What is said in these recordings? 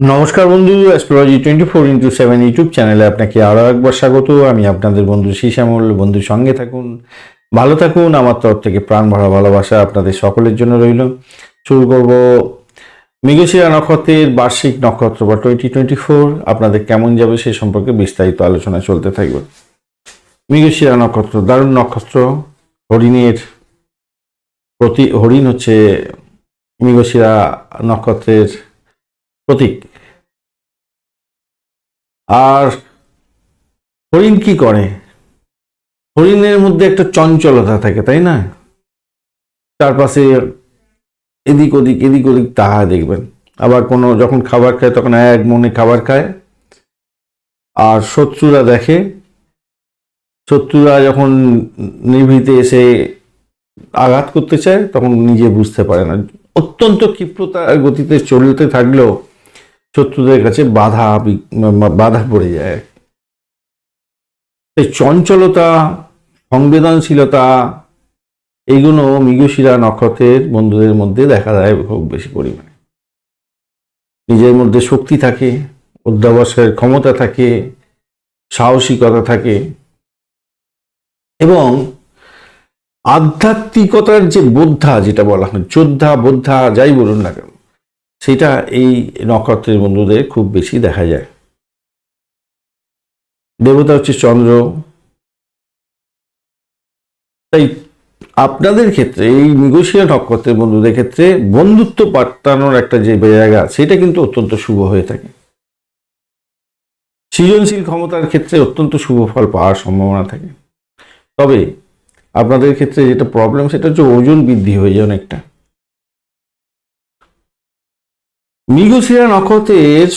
নমস্কার বন্ধু astrology twenty four into seven YouTube চ্যানেলে আপনাকে আরও একবার স্বাগত। আমি আপনাদের বন্ধু শ্যামল বন্ধুর সঙ্গে থাকুন। ভালো থাকুন, আমার তরফ থেকে প্রাণ ভরা ভালোবাসা আপনাদের সকলের জন্য রইল। শুরু করব মৃগশিরা নক্ষত্রের বার্ষিক নক্ষত্র বা টোয়েন্টি টোয়েন্টি ফোর আপনাদের কেমন যাবে সে সম্পর্কে বিস্তারিত আলোচনা চলতে থাকবে। মৃগশিরা নক্ষত্র, দারুণ নক্ষত্র। হরিণের প্রতি, হরিণ হচ্ছে মৃগশিরা নক্ষত্রের প্রতীক। আর হরিণ কি করে? হরিণের মধ্যে একটা চঞ্চলতা থাকে, তাই না? চারপাশে এদিক ওদিক এদিক ওদিক তাহা দেখবেন। আবার কোনো যখন খাবার খায়, তখন এক মনে খাবার খায়। আর শত্রুরা দেখে, শত্রুরা যখন নিভৃতে এসে আঘাত করতে চায়, তখন নিজে বুঝতে পারে না। অত্যন্ত ক্ষিপ্রতার গতিতে চলতে থাকলেও শত্রুদের কাছে বাধা বাধা পড়ে যায়। এই চঞ্চলতা, সংবেদনশীলতা এইগুলো মৃগশিরা নক্ষত্রের বন্ধুদের মধ্যে দেখা যায় খুব বেশি পরিমাণে। নিজের মধ্যে শক্তি থাকে, অধ্যাবসায়ের ক্ষমতা থাকে, সাহসিকতা থাকে এবং আধ্যাত্মিকতার যে বোদ্ধা, যেটা বলা হয়, যোদ্ধা, বোদ্ধা, যাই বলুন না কেন সেটা এই নক্ষত্রের বন্ধুদের খুব বেশি দেখা যায়। দেবতা হচ্ছে চন্দ্র। তাই আপনাদের ক্ষেত্রে, এই মৃগশিরা নক্ষত্রের বন্ধুদের ক্ষেত্রে বন্ধুত্ব পাঠানোর একটা যে জায়গা, সেটা কিন্তু অত্যন্ত শুভ হয়ে থাকে। সৃজনশীল ক্ষমতার ক্ষেত্রে অত্যন্ত শুভ ফল পাওয়ার সম্ভাবনা থাকে। তবে আপনাদের ক্ষেত্রে যেটা প্রবলেম সেটা হচ্ছে ওজন বৃদ্ধি হয়ে যায় অনেকটা। মৃগশিরা নক্ষত্রের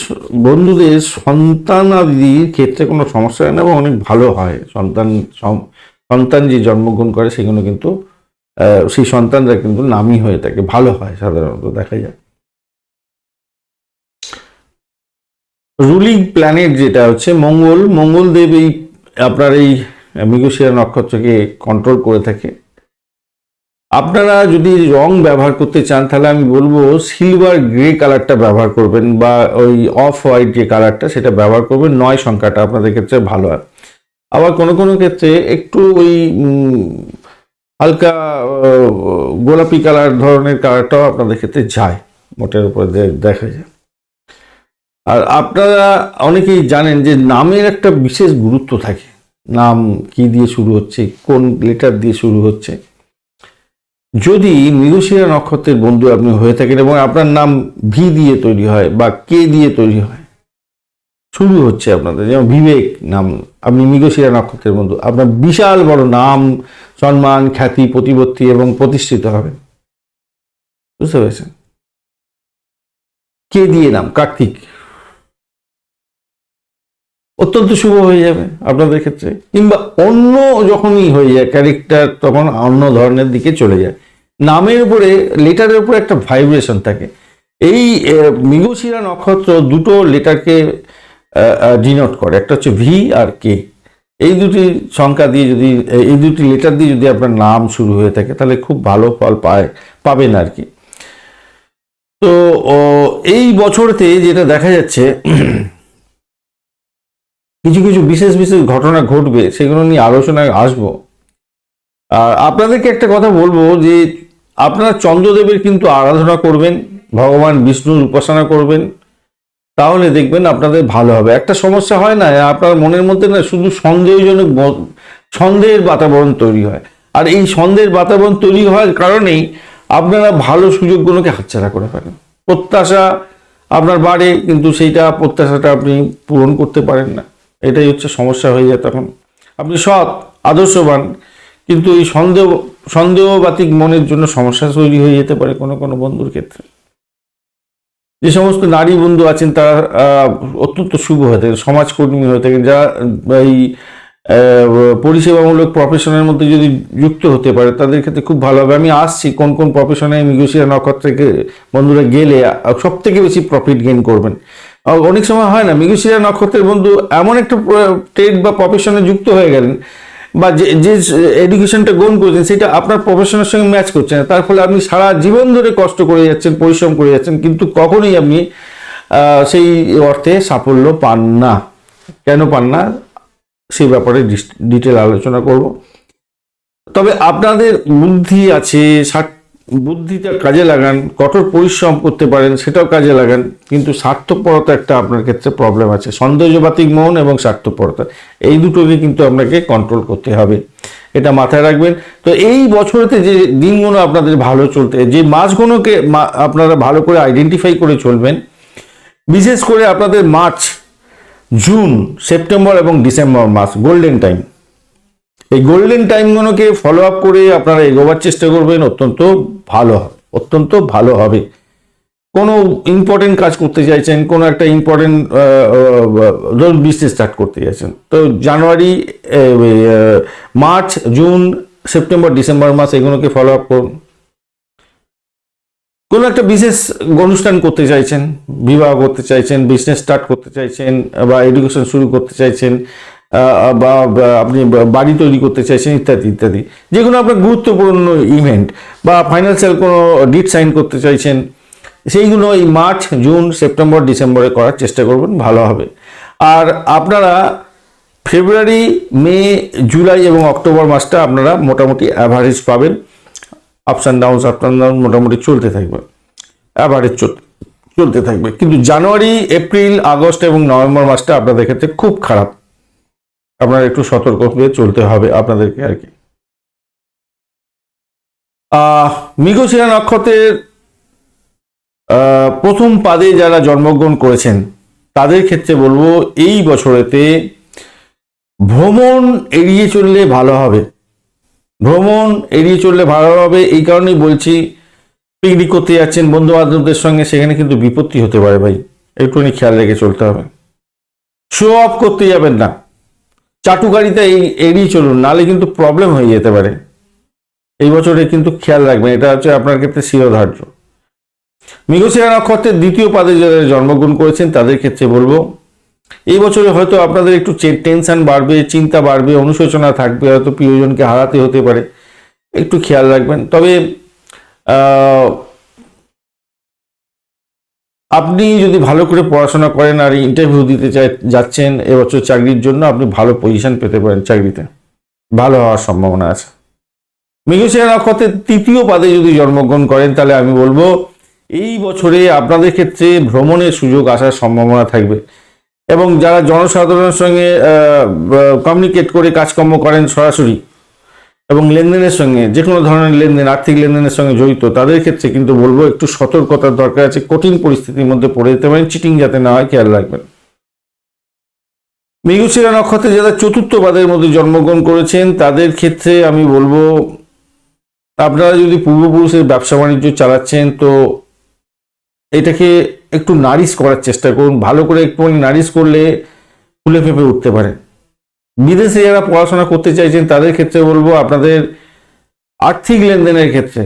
বন্ধুদের সন্তানাদির ক্ষেত্রে কোনো সমস্যা হয় না এবং অনেক ভালো হয়। সন্তান সন্তান যে জন্মগ্রহণ করে সেগুলো কিন্তু সেই সন্তানরা কিন্তু নামই হয়ে থাকে, ভালো হয় সাধারণত, দেখা যায়। রুলিং প্ল্যানেট যেটা হচ্ছে মঙ্গল মঙ্গলদেব এই, আপনার এই মৃগশিরা নক্ষত্রকে কন্ট্রোল করে থাকে। আপনারা যদি রং ব্যবহার করতে চান, তাহলে আমি বলব সিলভার গ্রে কালারটা ব্যবহার করবেন বা ওই অফ হোয়াইট যে কালারটা সেটা ব্যবহার করবেন। নয় সংখ্যাটা আপনাদের ক্ষেত্রে ভালো হয়। আবার কোনো কোনো ক্ষেত্রে একটু ওই হালকা গোলাপি কালার ধরনের কালারটাও আপনাদের ক্ষেত্রে যায়, মোটের উপরে দেখা যায়। আর আপনারা অনেকেই জানেন যে নামের একটা বিশেষ গুরুত্ব থাকে। নাম কি দিয়ে শুরু হচ্ছে, কোন লেটার দিয়ে শুরু হচ্ছে। যদি মৃগশিরা নক্ষত্রের বন্ধু আপনি হয়ে থাকেন এবং আপনার নাম ভি দিয়ে তৈরি হয় বা কে দিয়ে তৈরি হয়, শুরু হচ্ছে আপনাদের। যেমন বিবেক নাম, আপনি মৃগশিরা নক্ষত্রের বন্ধু, আপনার বিশাল বড় নাম, সম্মান, খ্যাতি, প্রতিপত্তি এবং প্রতিষ্ঠিত হবেন বুঝতে পেরেছেন? কে দিয়ে নাম? কার্তিক। অত্যন্ত শুভ হয়ে যাবে আপনাদের ক্ষেত্রে। কিংবা অন্য যখনই হয়ে যায় ক্যারেক্টার তখন অন্য ধরনের দিকে চলে যায়। নামের উপরে লেটারের উপরে একটা ভাইব্রেশন থাকে। এই মৃগশিরা নক্ষত্র দুটো লেটারকে ডিনোট করে। একটা হচ্ছে ভি আর কে এই দুটি সংখ্যা দিয়ে যদি এই দুটি লেটার দিয়ে যদি আপনার নাম শুরু হয়ে থাকে, তাহলে খুব ভালো ফল পায়, পাবেন আর কি। তো এই বছরতে যেটা দেখা যাচ্ছে কিছু কিছু বিশেষ বিশেষ ঘটনা ঘটবে, সেগুলো নিয়ে আলোচনায় আসব। আর আপনাদেরকে একটা কথা বলব যে আপনারা চন্দ্রদেবের কিন্তু আরাধনা করবেন, ভগবান বিষ্ণুর উপাসনা করবেন, তাহলে দেখবেন আপনাদের ভালো হবে। একটা সমস্যা হয় না, আপনার মনের মধ্যে না শুধু সন্দেহজনক সন্দেহের বাতাবরণ তৈরি হয়। আর এই সন্দেহের বাতাবরণ তৈরি হওয়ার কারণেই আপনারা ভালো সুযোগগুলোকে হাতছাড়া করে ফেলেন। প্রত্যাশা আপনার বাড়ে, কিন্তু সেইটা প্রত্যাশাটা আপনি পূরণ করতে পারেন না। এটাই হচ্ছে সমস্যা হয়ে যায় তখন। আপনি সৎ, আদর্শবান, কিন্তু এই সন্দেহ, সন্দেহবাতিক মনের জন্য সমস্যা তৈরি হয়ে যেতে পারে কোনো কোনো বন্ধুর ক্ষেত্রে। যে সমস্ত নারী বন্ধু আছেন তারা অত্যন্ত শুভ হয়ে থাকেন, সমাজকর্মী হয়ে থাকেন যা এই পরিষেবামূলক প্রফেশনের মধ্যে যদি যুক্ত হতে পারে, তাদের ক্ষেত্রে খুব ভালো হবে। আমি আসছি, কোন কোন প্রফেশনে মৃগশিরা নক্ষত্রকে বন্ধুরা গেলে সব থেকে বেশি প্রফিট গেইন করবেন। অনেক সময় হয় না মৃগশিরা নক্ষত্রের বন্ধু এমন একটা ট্রেড বা প্রফেশনে যুক্ত হয়ে গেলেন বা যে যে এডুকেশনটা গ্রহণ করেছেন, সেটা আপনার প্রফেশনের সঙ্গে ম্যাচ করছে না। তার ফলে আপনি সারা জীবন ধরে কষ্ট করে যাচ্ছেন, পরিশ্রম করে যাচ্ছেন, কিন্তু কখনোই আপনি সেই অর্থে সাফল্য পান না। কেন পান না? সেই ব্যাপারে ডিটেল আলোচনা করব। তবে আপনাদের বুদ্ধি আছে বুদ্ধিটা কাজে লাগান, কঠোর পরিশ্রম করতে পারেন, সেটাও কাজে লাগান, কিন্তু স্বার্থপরতা একটা আপনার ক্ষেত্রে প্রবলেম আছে। সন্দেহবাতিক মন এবং স্বার্থপরতা, এই দুটোকে কিন্তু আপনাকে কন্ট্রোল করতে হবে। এটা মাথায় রাখবেন। তো এই বছরেতে যে দিনগুলো আপনাদের ভালো চলতে, যে মাসগুলোকে আপনারা ভালো করে আইডেন্টিফাই করে চলবেন, বিশেষ করে আপনাদের মার্চ, জুন, সেপ্টেম্বর এবং ডিসেম্বর মাস গোল্ডেন টাইম এই গোল্ডেন টাইমগুলোকে ফলো আপ করে আপনারা এগোবার চেষ্টা করবেন, অত্যন্ত ভালো হবে, অত্যন্ত ভালো হবে। কোনো ইম্পর্টেন্ট কাজ করতে চাইছেন, কোনো একটা ইম্পর্টেন্ট ধরুন বিজনেস স্টার্ট করতে চাইছেন, তো January March, June, September, December মাস এগুলোকে ফলো আপ করুন। কোনো একটা বিশেষ অনুষ্ঠান করতে চাইছেন, বিবাহ করতে চাইছেন বিজনেস স্টার্ট করতে চাইছেন, বা এডুকেশন শুরু করতে চাইছেন বা আপনি বাড়ি তৈরি করতে চাইছেন, ইত্যাদি ইত্যাদি। যে কোনো আপনার গুরুত্বপূর্ণ ইভেন্ট বা ফাইন্যান্সিয়াল কোনো ডিট সাইন করতে চাইছেন, সেইগুলো এই মার্চ, জুন, সেপ্টেম্বর, ডিসেম্বরে করার চেষ্টা করবেন, ভালো হবে। আর আপনারা ফেব্রুয়ারি, মে, জুলাই এবং অক্টোবর মাসটা আপনারা মোটামুটি অ্যাভারেজ পাবেন। Ups and downs up and down মোটামুটি চলতে থাকবে। অ্যাভারেজ চলতে থাকবে। কিন্তু জানুয়ারি, এপ্রিল, আগস্ট এবং নভেম্বর মাসটা আপনাদের ক্ষেত্রে খুব খারাপ। আপনারা একটু সতর্ক হয়ে চলতে হবে আপনাদেরকে আর কি। মৃগশিরা নক্ষত্রের প্রথম পাদে যারা জন্মগ্রহণ করেছেন, তাদের ক্ষেত্রে বলব এই বছরেতে ভ্রমণ এড়িয়ে চললে ভালো হবে। ভ্রমণ এড়িয়ে চললে ভালো হবে এই কারণেই বলছি পিকনিক করতে যাচ্ছেন বন্ধু বান্ধবদের সঙ্গে, সেখানে কিন্তু বিপত্তি হতে পারে ভাই। একটুখানি খেয়াল রেখে চলতে হবে। শো অফ করতে যাবেন না। চাটুকারিতা এই এড়িয়ে চলুন নাহলে কিন্তু প্রবলেম হয়ে যেতে পারে। এই বছরে কিন্তু খেয়াল রাখবেন, এটা হচ্ছে আপনার ক্ষেত্রে শিরোধার্য। মৃগশিরা নক্ষত্রের দ্বিতীয় পাদে যারা জন্মগ্রহণ করেছেন, তাদের ক্ষেত্রে বলব, এই বছরে হয়তো আপনাদের একটু টেনশন বাড়বে, চিন্তা বাড়বে, অনুশোচনা থাকবে, হয়তো প্রিয়জনকে হারাতে হতে পারে। একটু খেয়াল রাখবেন। তবে আপনি যদি ভালো করে পড়াশোনা করেন আর ইন্টারভিউ দিতে যাচ্ছেন এবছর চাকরির জন্য, আপনি ভালো পজিশন পেতে পারেন চাকরিতে। ভালো হওয়ার সম্ভাবনা আছে। মৃগশিরা নক্ষত্রের তৃতীয় পাদে যদি জন্মগ্রহণ করেন, তাহলে আমি বলব, এই বছরে আপনাদের ক্ষেত্রে ভ্রমণের সুযোগ আসার সম্ভাবনা থাকবে। এবং যারা জনসাধারণের সঙ্গে কমিউনিকেট করে কাজকর্ম করেন সরাসরি এবং লেনদেনের সঙ্গে যে কোনো ধরনের লেনদেন, আর্থিক লেনদেনের সঙ্গে জড়িত, তাদের ক্ষেত্রে কিন্তু বলব একটু সতর্কতার দরকার আছে, কঠিন পরিস্থিতির মধ্যে পড়ে যেতে পারেন চিটিং যাতে না হয়, খেয়াল রাখবেন। মৃগশিরা নক্ষত্রে যারা চতুর্থবাদের মধ্যে জন্মগ্রহণ করেছেন, তাদের ক্ষেত্রে আমি বলব, আপনারা যদি পূর্বপুরুষের ব্যবসা বাণিজ্য চালাচ্ছেন, তো এটাকে একটু নারিশ করার চেষ্টা করুন, ভালো করে একটু নারিশ করলে ফুলে ফেঁপে উঠতে পারে। বিদেশে যারা পড়াশোনা করতে চাইছেন, তাদের ক্ষেত্রে বলব আপনাদের আর্থিক লেনদেনের ক্ষেত্রে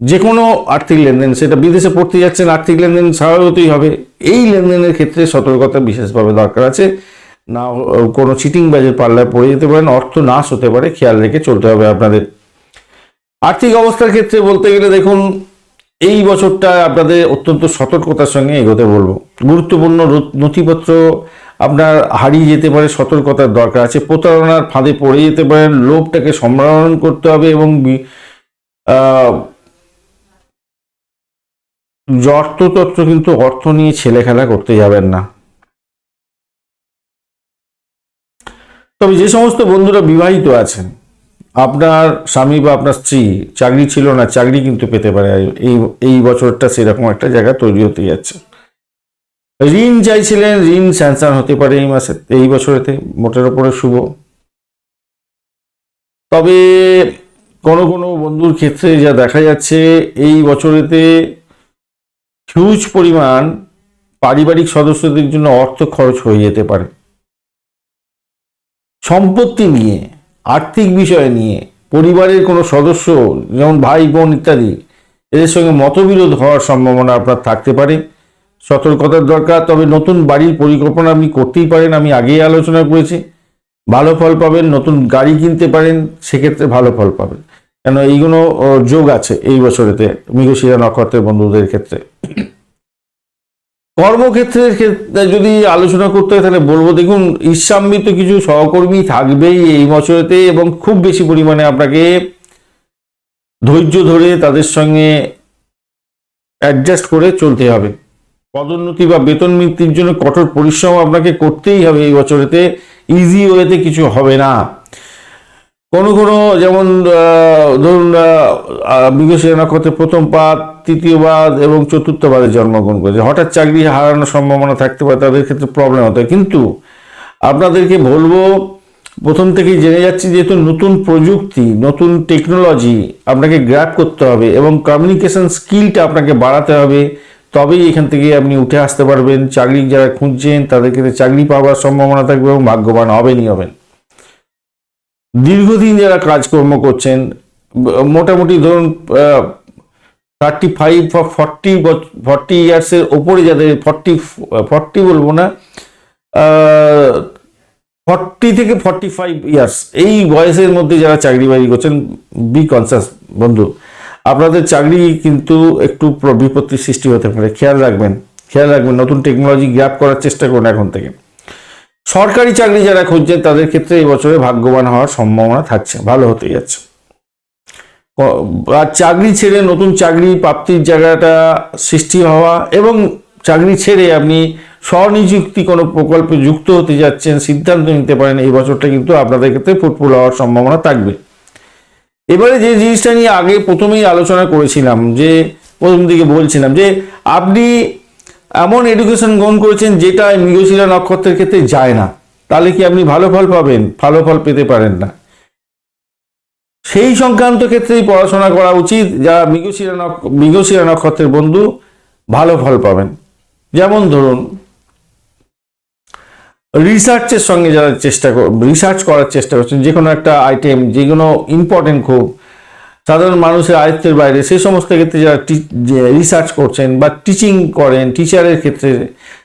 যে কোনো আর্থিক লেনদেন, সেটা বিদেশে পড়তে যাচ্ছেন, আর্থিক লেনদেন স্বাভাবিকতই হবে। এই লেনদেনের ক্ষেত্রে সতর্কতা বিশেষভাবে দরকার আছে। না, কোনো চিটিং বাজের পাল্লায় পড়ে যেতে পারেন, অর্থ নাশ হতে পারে, খেয়াল রেখে চলতে হবে আপনাদের। আর্থিক অবস্থার ক্ষেত্রে বলতে গেলে দেখুন, এই বছরটা আপনাদের অত্যন্ত সতর্কতার সঙ্গে এগোতে বলব। গুরুত্বপূর্ণ নথিপত্র আপনার হারিয়ে যেতে পারে, সতর্কতার দরকার আছে। প্রতারণার ফাঁদে পড়ে যেতে পারেন, লোভটাকে সম্রারণ করতে হবে এবং অর্থতত্ত্ব কিন্তু অর্থ নিয়ে ছেলে খেলা করতে যাবেন না। তবে যে সমস্ত বন্ধুরা বিবাহিত আছেন, আপনার স্বামী বা আপনার স্ত্রী, চাকরি ছিল না, চাকরি কিন্তু পেতে পারে। এই এই বছরটা সেরকম একটা জায়গা তৈরি হতে যাচ্ছে। ঋণ চাইছিলেন, ঋণ স্যাংশন হতে পারে এই মাসে, এই বছরেতে মোটের ওপরে শুভ। তবে কোনো কোনো বন্ধুর ক্ষেত্রে যা দেখা যাচ্ছে, এই বছরেতে হিউজ পরিমাণ পারিবারিক সদস্যদের জন্য অর্থ খরচ হয়ে যেতে পারে। সম্পত্তি নিয়ে, আর্থিক বিষয় নিয়ে, পরিবারের কোনো সদস্য, যেমন ভাই, বোন ইত্যাদি, এদের সঙ্গে মতবিরোধ হওয়ার সম্ভাবনা আপনার থাকতে পারে। সতর্কতার দরকার, তবে নতুন বাড়ির পরিকল্পনা আপনি করতেই পারেন। আমি আগেই আলোচনা করেছি, ভালো ফল পাবেন, নতুন গাড়ি কিনতে পারেন, সেক্ষেত্রে ভালো ফল পাবেন। কেন এইগুলো যোগ আছে এই বছরেতে, মৃগশিরা নক্ষত্রের বন্ধুদের ক্ষেত্রে। কর্মক্ষেত্রের ক্ষেত্রে যদি আলোচনা করতে হয়, তাহলে বলব, দেখুন ঈর্ষান্বিত কিছু সহকর্মী থাকবেই এই বছরেতে, এবং খুব বেশি পরিমাণে আপনাকে ধৈর্য ধরে তাদের সঙ্গে অ্যাডজাস্ট করে চলতে হবে। পদোন্নতি বা বেতন বৃদ্ধির জন্য কঠোর পরিশ্রম আপনাকে করতেই হবে এই বছরেতে। ইজি ওয়েতে কিছু হবে না। কোনো কোনো যেমন ধরুন বিকশিত নক্ষত্রের প্রথম পাদ, তৃতীয় এবং চতুর্থ পাদে জন্মগ্রহণ করেছে। হঠাৎ চাকরি হারানোর সম্ভাবনা থাকতে পারে, তাদের ক্ষেত্রে প্রবলেম হতে কিন্তু আপনাদেরকে বলব, প্রথম থেকেই জেনে যাচ্ছি যেহেতু নতুন প্রযুক্তি, নতুন টেকনোলজি আপনাকে গ্র্যাপ করতে হবে এবং কমিউনিকেশন স্কিলটা আপনাকে বাড়াতে হবে। তবেই এখান থেকে আপনি উঠে আসতে পারবেন। চাকরি যারা খুঁজছেন তাদের ক্ষেত্রে চাকরি পাওয়ার সম্ভাবনা থাকবে এবং ভাগ্যবান হবেনই হবেন। দীর্ঘদিন যারা কাজকর্ম করছেন, মোটামুটি ধরুন থার্টি ফাইভ বা ফর্টি ফর্টি ইয়ার্সের ওপরে যাদের ফর্টি ফর্টি বলব না ফর্টি থেকে ফর্টি ফাইভ ইয়ার্স এই বয়সের মধ্যে যারা চাকরি বাকরি করছেন বি কনসাস বন্ধু। আপনাদের চাকরি কিন্তু একটু বিপত্তির সৃষ্টি হতে পারে। খেয়াল রাখবেন খেয়াল রাখবেন, নতুন টেকনোলজি গ্র্যাপ করার চেষ্টা করুন এখন থেকে। সরকারি চাকরি যারা খুঁজছেন, তাদের ক্ষেত্রে এই বছরে ভাগ্যবান হওয়ার সম্ভাবনা থাকছে, ভালো হতে যাচ্ছে। আর চাকরি ছেড়ে নতুন চাকরি প্রাপ্তির জায়গাটা সৃষ্টি হওয়া এবং চাকরি ছেড়ে আপনি স্বনিযুক্তি কোনো প্রকল্পে যুক্ত হতে যাচ্ছেন, সিদ্ধান্ত নিতে পারেন, এই বছরটা কিন্তু আপনাদের ক্ষেত্রে ফুটফুল হওয়ার সম্ভাবনা থাকবে। এবারে যে জিনিসটা নিয়ে আগে প্রথমেই আলোচনা করেছিলাম, যে প্রথম দিকে বলছিলাম, যে আপনি এমন এডুকেশন গ্রহণ করেছেন যেটা মৃগশিরা নক্ষত্রের ক্ষেত্রে যায় না। তাহলে কি আপনি ভালো ফল পাবেন? ভালো ফল পেতে পারেন না। সেই সংক্রান্ত ক্ষেত্রেই পড়াশোনা করা উচিত যারা মৃগশিরা মৃগশিরা নক্ষত্রের বন্ধু ভালো ফল পাবেন। যেমন ধরুন রিসার্চের সঙ্গে যারা চেষ্টা রিসার্চ করার চেষ্টা করছেন, যে কোনো একটা আইটেম যে কোনো ইম্পর্টেন্ট খুব, সাধারণ মানুষের আয়ত্তের বাইরে সেই সমস্ত ক্ষেত্রে যারা রিসার্চ করছেন বা টিচিং করেন টিচারের ক্ষেত্রে,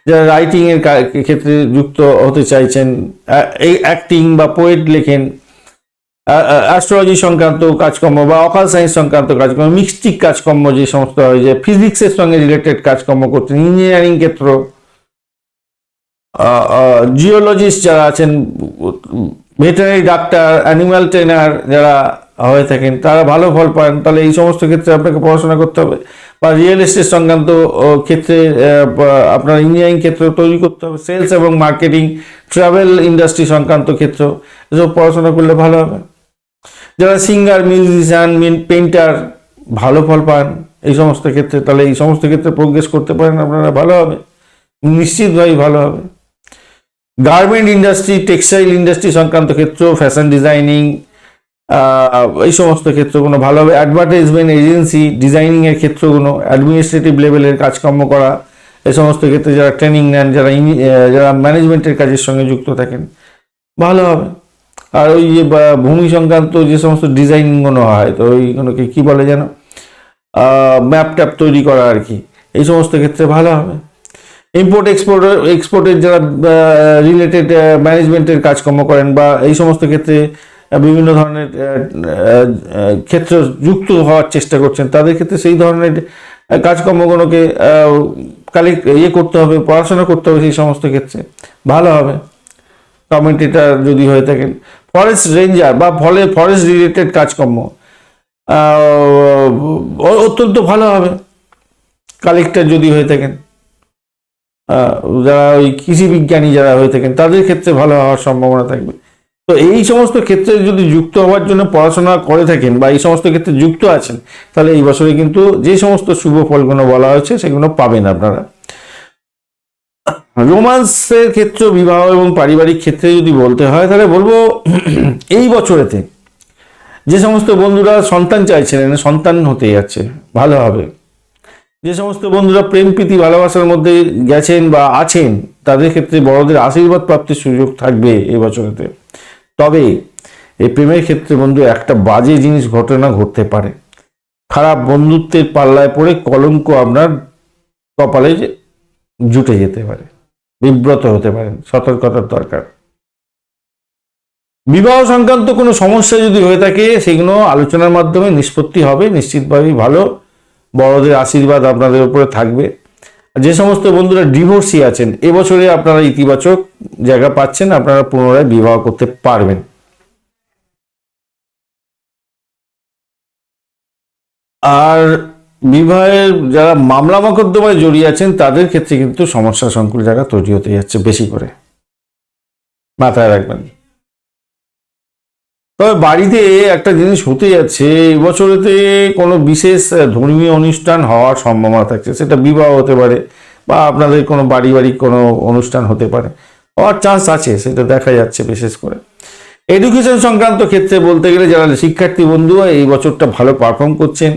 যারা রাইটিংয়ের ক্ষেত্রে যুক্ত হতে চাইছেন এই অ্যাক্টিং বা পোয়েট লেখেন অ্যাস্ট্রোলজি সংক্রান্ত কাজকর্ম বা অকাল সায়েন্স সংক্রান্ত কাজকর্ম মিক্সটিক কাজকর্ম যে সমস্ত হয়, যে ফিজিক্সের সঙ্গে রিলেটেড কাজকর্ম করছেন ইঞ্জিনিয়ারিং ক্ষেত্র জিওলজিস্ট যারা আছেন ভেটেনারি ডাক্তার অ্যানিম্যাল ট্রেনার যারা হয়ে থাকেন, তারা ভালো ফল পান, তাহলে এই সমস্ত ক্ষেত্রে আপনাকে পড়াশোনা করতে হবে। বা রিয়েল এস্টেট সংক্রান্ত ক্ষেত্রে আপনার ইঞ্জিনিয়ারিং ক্ষেত্র তৈরি করতে হবে সেলস এবং মার্কেটিং ট্রাভেল ইন্ডাস্ট্রি সংক্রান্ত ক্ষেত্র, এসব পড়াশোনা করলে ভালো হবে। যারা সিঙ্গার মিউজিশিয়ান মিন পেন্টার ভালো ফল পান, এই সমস্ত ক্ষেত্রে, তাহলে এই সমস্ত ক্ষেত্রে প্রোগ্রেস করতে পারেন, আপনারা ভালো হবে। নিশ্চিতভাবেই ভালো হবে। গার্মেন্ট ইন্ডাস্ট্রি, টেক্সটাইল ইন্ডাস্ট্রি সংক্রান্ত ক্ষেত্র, ফ্যাশন ডিজাইনিং এই সমস্ত ক্ষেত্রগুলো ভালো হবে অ্যাডভার্টাইজমেন্ট এজেন্সি ডিজাইনিংয়ের ক্ষেত্রগুলো অ্যাডমিনিস্ট্রেটিভ লেভেলের কাজকর্ম করা, এই সমস্ত ক্ষেত্রে যারা ট্রেনিং নেন, যারা যারা ম্যানেজমেন্টের কাজের সঙ্গে যুক্ত থাকেন, ভালো হবে। আর ওই যে ভূমি সংক্রান্ত যে সমস্ত ডিজাইনিংগুলো হয়, তো ওইগুলোকে কী বলে যেন? ম্যাপ ট্যাপ তৈরি করা আর কি, এই সমস্ত ক্ষেত্রে ভালো হবে। ইম্পোর্ট এক্সপোর্ট এক্সপোর্টের যারা রিলেটেড ম্যানেজমেন্টের কাজকর্ম করেন বা এই সমস্ত ক্ষেত্রে বিভিন্ন ধরনের ক্ষেত্র যুক্ত হওয়ার চেষ্টা করছেন, তাদের ক্ষেত্রে সেই ধরনের কাজকর্মগুলোকে কালেক্ট ইয়ে করতে হবে, পড়াশোনা করতে হবে সেই সমস্ত ক্ষেত্রে। ভালো হবে। কমেন্টেটার যদি হয়ে থাকেন ফরেস্ট রেঞ্জার বা ফলে ফরেস্ট রিলেটেড কাজকর্ম অত্যন্ত ভালো হবে। কালেক্টর যদি হয়ে থাকেন। যারা ওই কৃষি বিজ্ঞানী যারা হয়ে থাকেন, তাদের ক্ষেত্রে ভালো হওয়ার সম্ভাবনা থাকবে। তো এই সমস্ত ক্ষেত্রে যদি যুক্ত হওয়ার জন্য পড়াশোনা করে থাকেন বা এই সমস্ত ক্ষেত্রে যুক্ত আছেন, তাহলে এই বছরে কিন্তু যে সমস্ত শুভ ফলগুলো বলা হয়েছে, সেগুলো পাবেন আপনারা। রোমান্সের ক্ষেত্র বিবাহ এবং পারিবারিক ক্ষেত্রে যদি বলতে হয়, তাহলে বলব এই বছরেতে যে সমস্ত বন্ধুরা সন্তান চাইছিলেন, সন্তান হতে যাচ্ছে, ভালো হবে। যে সমস্ত বন্ধুরা প্রেম, প্রীতি, ভালোবাসার মধ্যে গেছেন বা আছেন, তাদের ক্ষেত্রে বড়দের আশীর্বাদ প্রাপ্তির সুযোগ থাকবে এই বছরেতে। তবে এই প্রেমের ক্ষেত্রে বন্ধু একটা বাজে জিনিস ঘটনা ঘটতে পারে। খারাপ বন্ধুত্বের পাল্লায় পড়ে কলঙ্ক আপনার কপালে জুটে যেতে পারে, বিব্রত হতে পারেন সতর্কতার দরকার। বিবাহ সংক্রান্ত কোনো সমস্যা যদি হয়ে থাকে, সেগুলো আলোচনার মাধ্যমে নিষ্পত্তি হবে, নিশ্চিতভাবেই ভালো। বড়দের আশীর্বাদ আপনাদের উপরে থাকবে। যে সমস্ত বন্ধুরা ডিভোর্সি আছেন, এবছরে আপনারা ইতিবাচক জায়গা পাচ্ছেন, আপনারা পুনরায় বিবাহ করতে পারবেন। আর বিবাহের যারা মামলা মকদ্দমায় জড়িয়ে আছেন, তাদের ক্ষেত্রে কিন্তু সমস্যা সংকুল জায়গা তৈরি হতে যাচ্ছে বেশি করে। মাথায় রাখবেন। তবে বাড়িতে একটা জিনিস হতে যাচ্ছে, এই বছরেতে কোনো বিশেষ ধর্মীয় অনুষ্ঠান হওয়ার সম্ভাবনা থাকছে, সেটা বিবাহ হতে পারে বা আপনাদের কোনো পারিবারিক কোনো অনুষ্ঠান হতে পারে। হওয়ার চান্স আছে, সেটা দেখা যাচ্ছে বিশেষ করে। এডুকেশন সংক্রান্ত ক্ষেত্রে বলতে গেলে যারা শিক্ষার্থী বন্ধুরা, এই বছরটা ভালো পারফর্ম করছেন,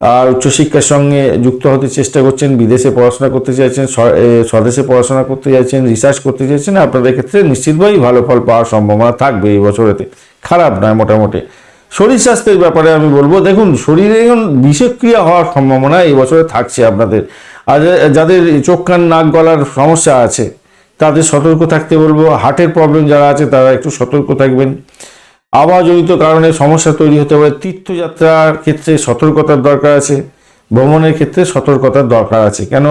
আর উচ্চশিক্ষার সঙ্গে যুক্ত হতে চেষ্টা করছেন, বিদেশে পড়াশোনা করতে চাইছেন স্বদেশে পড়াশোনা করতে চাইছেন রিসার্চ করতে চাইছেন, আপনাদের ক্ষেত্রে নিশ্চিতভাবেই ভালো ফল পাওয়ার সম্ভাবনা থাকবে এই বছরেতে। খারাপ নয় মোটামুটি। শরীর স্বাস্থ্যের ব্যাপারে আমি বলব, দেখুন, শরীরে এখন বিষক্রিয়া হওয়ার সম্ভাবনা এই বছরে থাকছে আপনাদের। আর যাদের চোখ, কান, নাক গলার সমস্যা আছে, তাদের সতর্ক থাকতে বলব। হার্টের প্রবলেম যারা আছে, তারা একটু সতর্ক থাকবেন। আবহাওয়াজনিত কারণে সমস্যা তৈরি হতে পারে। তীর্থযাত্রার ক্ষেত্রে সতর্কতার দরকার আছে, ভ্রমণের ক্ষেত্রে সতর্কতার দরকার আছে। কেন?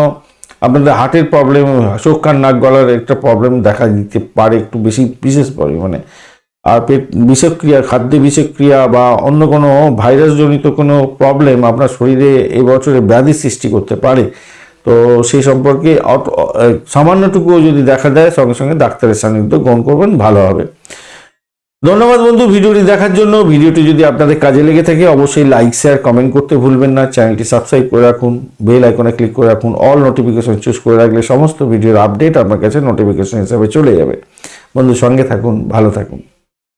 আপনাদের হার্টের প্রবলেম, চোখ, কান, নাক গলার একটা প্রবলেম দেখা দিতে পারে একটু বেশি, বিশেষ পরিমাণে। আর পেট বিষক্রিয়া, খাদ্য বিষক্রিয়া বা অন্য কোনো ভাইরাসজনিত কোনো প্রবলেম আপনার শরীরে এই বছরে ব্যাধি সৃষ্টি করতে পারে। তো সেই সম্পর্কে সামান্যটুকুও যদি দেখা দেয় সঙ্গে সঙ্গে ডাক্তারের সান্নিধ্য গ্রহণ করবেন, ভালো হবে। ধন্যবাদ বন্ধু ভিডিওটি দেখার জন্য। ভিডিওটি যদি আপনাদের কাজে লেগে থাকে, অবশ্যই লাইক শেয়ার কমেন্ট করতে ভুলবেন না। চ্যানেলটি সাবস্ক্রাইব করে রাখুন বেল আইকনে ক্লিক করে রাখুন। অল নোটিফিকেশন চুজ করে রাখলে সমস্ত ভিডিওর আপডেট আপনার কাছে নোটিফিকেশন হিসাবে চলে যাবে। বন্ধু সঙ্গে থাকুন, ভালো থাকুন।